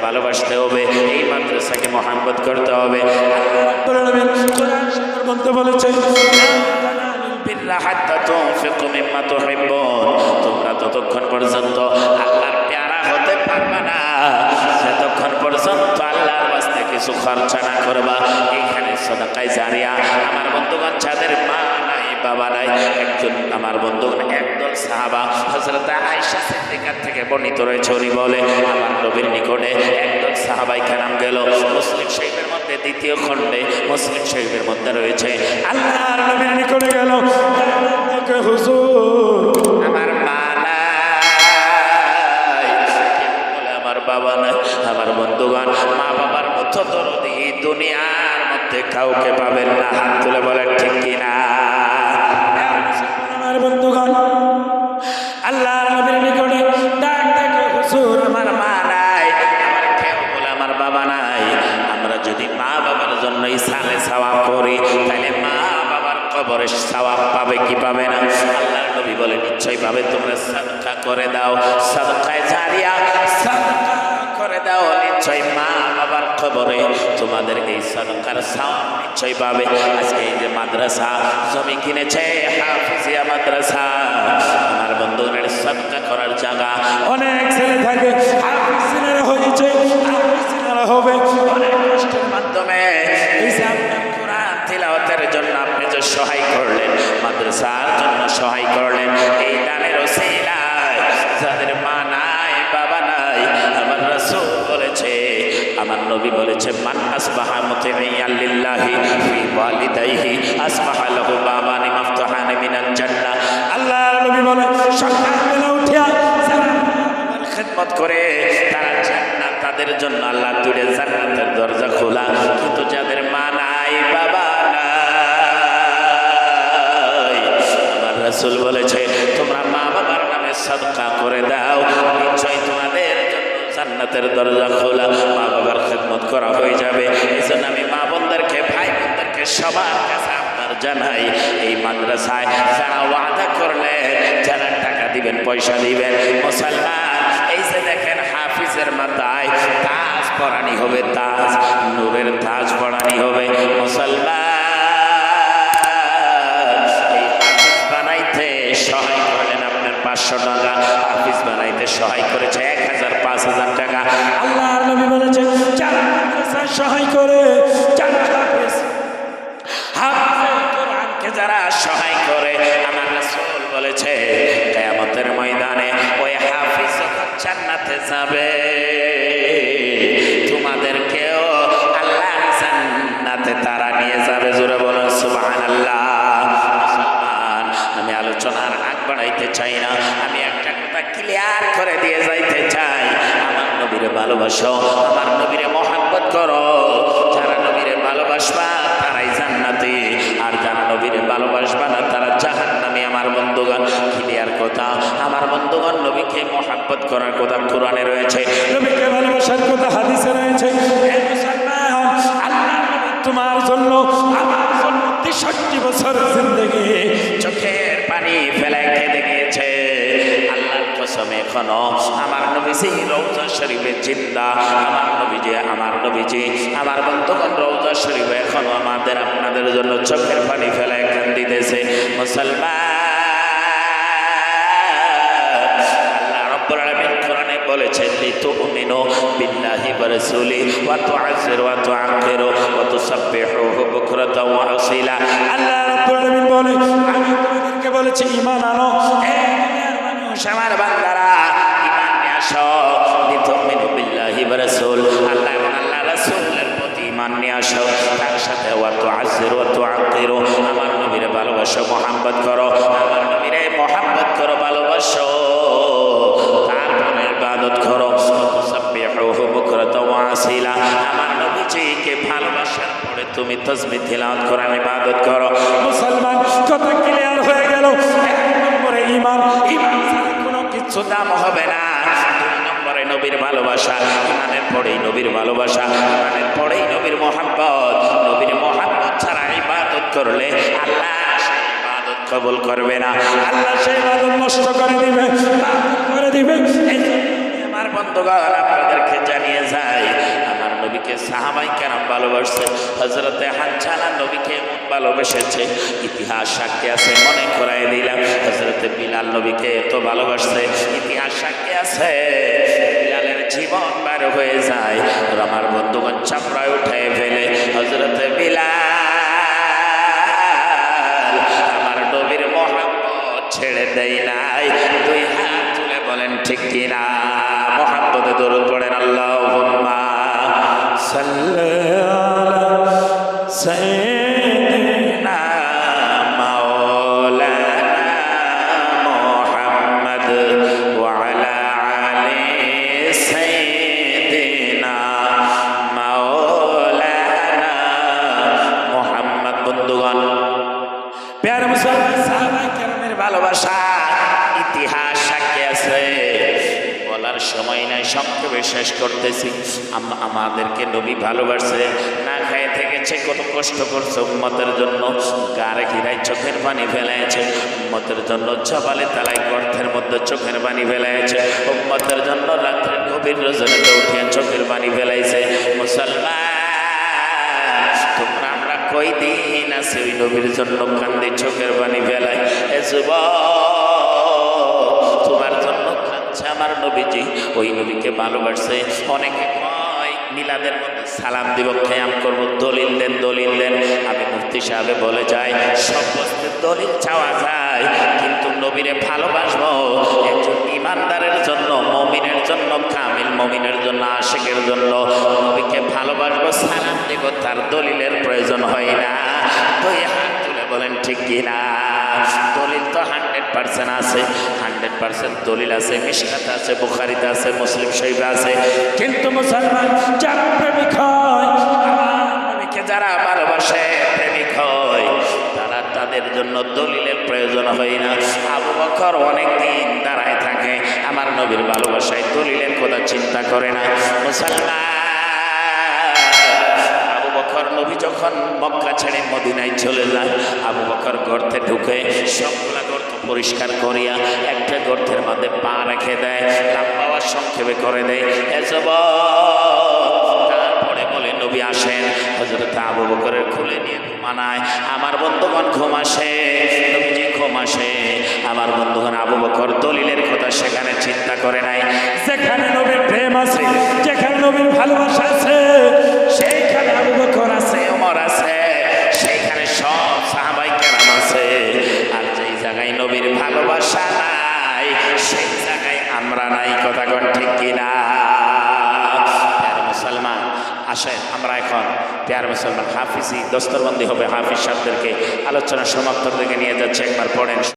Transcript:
ভালোবাসতে হবে এই মাদ্রাসাকে মহাব্বত করতে হবে বলেছে তোমরা ততক্ষণ পর্যন্ত আল্লাহর প্যারা হতে পারবে না যতক্ষণ পর্যন্ত আল্লাহর বাস্তে কিছু খরচা না করবা এইখানে সদাকায় জারিয়া আমার বন্ধুগণ যাদের মা নাই বাবা নাই একজন আমার বন্ধুগণ একদল সাহাবা হযরত আয়েশা সিদ্দিকার থেকে বর্ণিত রয়েছে। উনি বলে আমার নবীর নিকটে একদল সাহাবাই কেরাম গেল। মুসলিম শরীফের মধ্যে দ্বিতীয় খণ্ডে মুসলিম শরীফের মধ্যে রয়েছে। আল্লাহর নবীর নিকটে গেল। হুজুর। আমার মা আমার বাবা নাই আমার বন্ধুগণ মা বাবার মতো দরদি দুনিয়ার মধ্যে কাউকে পাবেন না। হাত তুলে বলেন ঠিক কিনা? আমার বন্ধুগণ আল্লাহর নবীর নিকটে, ডাক দেখে হুজুর, আমার মা নাই, আমার কেউ বলে আমার বাবা নাই। আমরা যদি মা বাবার জন্য সালে সওয়াব করি, তাহলে মা বাবার কবরে সওয়াব পাবে কি পাবে না? আল্লাহর নবী বলে নিশ্চয়ই পাবে তোমরা সাদকা করে দাও, সাদকায় জারিয়া সাদকা করে দাও নিশ্চয়ই মা বাবার খবরে তোমাদের এই সরকার নিশ্চয় পাবে। আজকে এই যে মাদ্রাসা, জমি কিনেছে, হাফিজিয়া মাদ্রাসা। আমার বন্ধুদের সদকা করার জায়গা। অনেক ছেলে থাকে হাফিজিরা হয়েছে হাফিজিরা হবে। নবী বলেছে, মান আসবাহা মুতিইয়ান লিল্লাহি ফি ওয়ালিদাইহি, আসবাহা লাহু বাবানি মাফতুহানি মিনাল জান্নাহ। আল্লাহর নবী বলে সকালবেলা উঠিয়া খেদমত করে, তারা জান্নাত তাদের জন্য আল্লাহ দুইটা জান্নাতের দরজা খোলা। কিন্তু যাদের মা নাই, বাবা নাই। আমার রাসূল বলেছে এই জন্য আমি মা বোনদেরকে, ভাই বোনদেরকে, সবার কাছে আপনার জানাই। এই মাদ্রাসায় যারা ওয়াদা করলে যারা টাকা দিবেন, পয়সা দিবেন, মুসলমান, এই যে দেখেন হাফিজের মাথায় তাজ পরানি হবে, তাজ, নূরের তাজ পরানি হবে, মুসলমান। সহায় করলেন আপনার পাঁচশো টাকা, হাফিজ বানাইতে সহায় করেছে এক হাজার, পাঁচ হাজার টাকা। আল্লাহর নবী বলেছে যারা মাদ্রাসায় সহায় করে। যারা হাফিজ হাফিজে কোরআনকে যারা সহায় করে, আমার রাসূল বলেছে, কিয়ামতের ময়দানে ওই হাফিজ জান্নাতে যাবে, তোমাদেরকেও আল্লাহর জান্নাতে তারা নিয়ে যাবে। জোরে বলুন, সুবহানাল্লাহ। আমি আলোচনার আগ বাড়াইতে চাই না, আমি একটা কথা ক্লিয়ার করে দিয়ে যাইতে চাই। আমার নবীরে ভালোবাসো, আমার করো। যারা নবীরে ভালোবাসবা, তারাই জান্নাতি। আর যারা নবীরে ভালোবাসবা না, তারা জাহান্নামী আমার বন্ধুগণ। ক্লিয়ার কথা, আমার বন্ধুগণ, নবীকে মহাব্বত করার কথা কোরআনে রয়েছে। নবীকে ভালোবাসার কথা হাদিসে রয়েছে। তোমার জন্য, আমার জন্য তেষট্টি বছর জিন্দগি। চোখের পানি ফেলে এখনও আমার নবীজি রৌজা শরীফে জিন্দা, আমার নবীজি আমার নবীজি, আমার বন্ধুগণ রৌজা শরীফে এখনও আমাদের, আপনাদের জন্য চোখের পানি ফেলে কান্দিতেছে মুসলমান, আল্লাহ রাব্বুল বলেছেন লিতুমিনু বিল্লাহি ওয়া রাসূলি ওয়া তুআযিরু ওয়া তুআক্কিরু ওয়া তুসাব্বিহুহু বুকরাতাও ওয়া আসীলা। আল্লাহ রাব্বুল আলামিন বলে, আমি তোমাদেরকে বলেছি ঈমান আনো। হে দুনিয়ার মানুষ আমার ওয়া তুআক্কিরু। আমার নবীর ভালোবাসো মহব্বত করো। আমার নবীর মহব্বত করো, ভালোবাসো। তারপরে ইবাদত করো। তুসাব্বিহুহু বুকরাতাও ওয়া আসীলা আমার নবীজিকে ভালোবাসার পরে তুমি তাসবিহ তিলাওয়াত করো ইবাদত করো। মুসলমান, কথা ক্লিয়ার হয়ে গেল। নম্বরে ঈমান। ঈমান কোনো কিছু দাম হবে না। নবীর ভালোবাসা। ইমানের পরেই নবীর ভালোবাসা। ইমানের পরেই নবীর মহাব্বত নবীর মহাব্বত করলে আল্লাহ কবুল করবে না। আল্লাহ সেই ইবাদত নষ্ট করে দিবে করে দিবে। আমার বন্ধুগণ, আপনাদেরকে জানিয়ে যায় নবীকে সাহাবাই কেন ভালোবাসছে হজরতে হানচালা নবীকে ভালোবেসেছে। ইতিহাস সাক্ষী আছে, মনে করাই দিলাম হজরতে বিলাল নবীকে এত ভালোবাসছে, ইতিহাস সাক্ষী আছে। বিলালের জীবন বার হয়ে যায় আমার বন্ধুগণ চাপড়ায় উঠে ফেলে হজরতে বিলাল দেয় নাই। দুই হাত তুলে বলেন ঠিক কিনা মহাপদে দরুদ পড়েন আল্লাহ প্যার মুসলমান ভালোবাসা ইতিহাস সাক্ষী আছে। বলার সময় নাই সংক্ষেপে শেষ করতেছি। আম- আমাদেরকে নবী ভালোবাসছে না খায় থেকেছে, কত কষ্ট করছে উম্মতের জন্য। গারে ঘিরাই চোখের পানি ফেলেছে উম্মতের জন্য জবালে তালাই গর্তের মধ্যে চোখের পানি ফেলেছে উম্মতের জন্য রাত্রে গভীর রজনীতে উঠিয়ে চোখের পানি ফেলাইছে। মুসলমান, তোমরা আমরা কই দিন আছে ওই নবীর জন্য কান্দি চোখের তোমার জন্য কাঁদছে আমার নবীজি। ওই নবীকে ভালোবাসছে। অনেকে মিলাদের মধ্যে সালাম দিব খেয়াম করব, দলিল দেন দলিল দেন। আমি মুফতি সাহেবে বলে যাই, সব দলিল চাওয়া যায়, কিন্তু নবীরে ভালোবাসবো। একজন ইমানদারের জন্য, মমিনের জন্য, কামিল মমিনের জন্য, আশেকের জন্য নবীকে ভালোবাসবো, সালাম দিব, তার দলিলের প্রয়োজন হয় না। দুই হাত তুলে বলেন, ঠিক কিনা? তো পার্সেন্ট আছে, হান্ড্রেড পার্সেন্ট দলিল আছে, মিশকাতে আছে, বুখারিতে আছে, মুসলিম শরীফে আছে। কিন্তু মুসলমান যারা প্রেমিক হয়, আমার যারা ভালোবাসে, প্রেমিক হয়, তারা তাদের জন্য দলিলের প্রয়োজন হয় না। আবু বকর অনেক দিন দাঁড়ায় থাকে, আমার নবীর ভালোবাসায় দলিলের কথা চিন্তা করে না। মুসলমান নবী যখন মক্কা ছেড়ে মদিনায় চলে যায়, আবু বকর গর্তে ঢুকে সবগুলা পরিষ্কার করিয়া একটা গর্তের মধ্যে পা রেখে দেয় লম্বা আওয়াজ সংক্ষেপে করে দেয় তারপরে বলে, নবী আসেন। হজরত আবু বকরের খুলে নিয়ে ঘুমানায়, আমার বন্ধুগণ ঘুম আসে। নবীজি ঘুম আসে। আমার বন্ধুগণ আবু বকর দলিলের কথা সেখানে চিন্তা করে নাই। যেখানে নবীর প্রেম আছে, যেখানে নবীর ভালোবাসা আছে ভালোবাসা নাই, সেই জায়গায় আমরা নাই, কথা কন ঠিক কিনা? মুসলমান, আসেন, আমরা এখন প্যার মুসলমান হাফিজি, দস্তরবন্দি হবে হাফিজ সাহেবদেরকে। আলোচনা সমাপ্তর দিকে নিয়ে যাচ্ছে, একবার পড়েন।